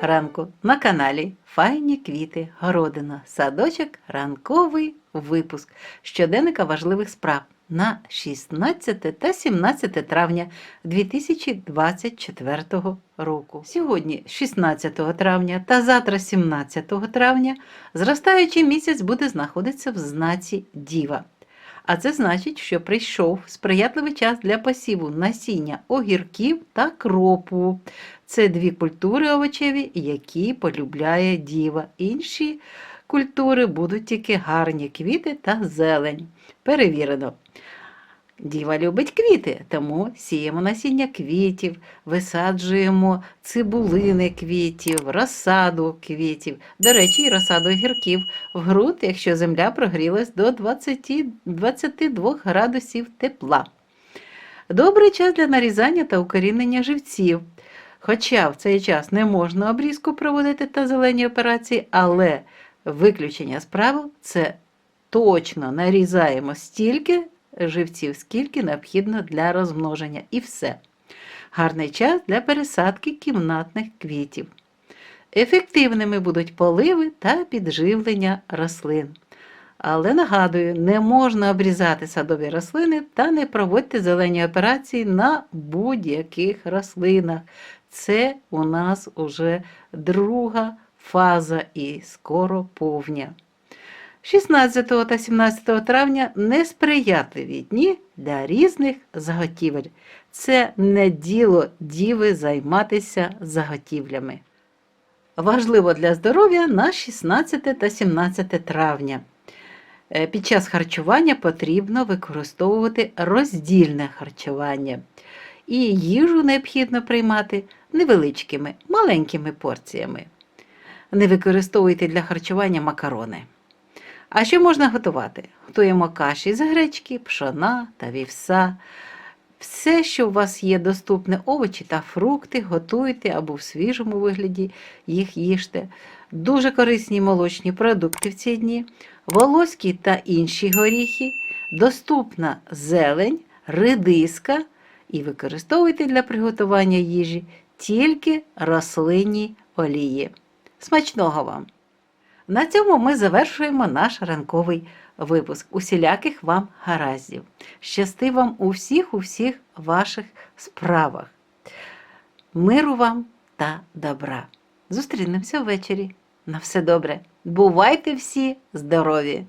ранку на каналі Файні квіти Городина. Садочок ранковий випуск щоденника важливих справ на 16 та 17 травня 2024 року. Сьогодні, 16 травня та завтра, 17 травня, зростаючий місяць буде знаходитися в знаці Діва. А це значить, що прийшов сприятливий час для посіву насіння огірків та кропу. Це дві культури овочеві, які полюбляє діва. Інші культури будуть тільки гарні квіти та зелень. Перевірено. Діва любить квіти, тому сіємо насіння квітів, висаджуємо цибулини квітів, розсаду квітів. До речі, і розсаду огірків в ґрунт, якщо земля прогрілась до 20, 22 градусів тепла. Добрий час для нарізання та укорінення живців. Хоча в цей час не можна обрізку проводити та зелені операції, але виключення з правил це точно нарізаємо стільки живців, скільки необхідно для розмноження, і все. Гарний час для пересадки кімнатних квітів. Ефективними будуть поливи та підживлення рослин. Але нагадую, не можна обрізати садові рослини та не проводьте зелені операції на будь-яких рослинах. Це у нас уже друга фаза і скоро повня. 16 та 17 травня несприятливі дні для різних заготівель. Це не діло діви займатися заготівлями. Важливо для здоров'я на 16 та 17 травня. Е, Під час харчування потрібно використовувати роздільне харчування. І їжу необхідно приймати невеличкими, маленькими порціями. Не використовуйте для харчування макарони. А що можна готувати? Готуємо каші з гречки, пшона та вівса. Все, що у вас є доступне овочі та фрукти, готуйте або в свіжому вигляді їх їжте. Дуже корисні молочні продукти в ці дні, волоські та інші горіхи, доступна зелень, редиска і використовуйте для приготування їжі тільки рослинні олії. Смачного вам! На цьому ми завершуємо наш ранковий випуск. Усіляких вам гараздів. Щасти вам у всіх, у всіх ваших справах. Миру вам та добра. Зустрінемося ввечері. На все добре. Бувайте всі здорові!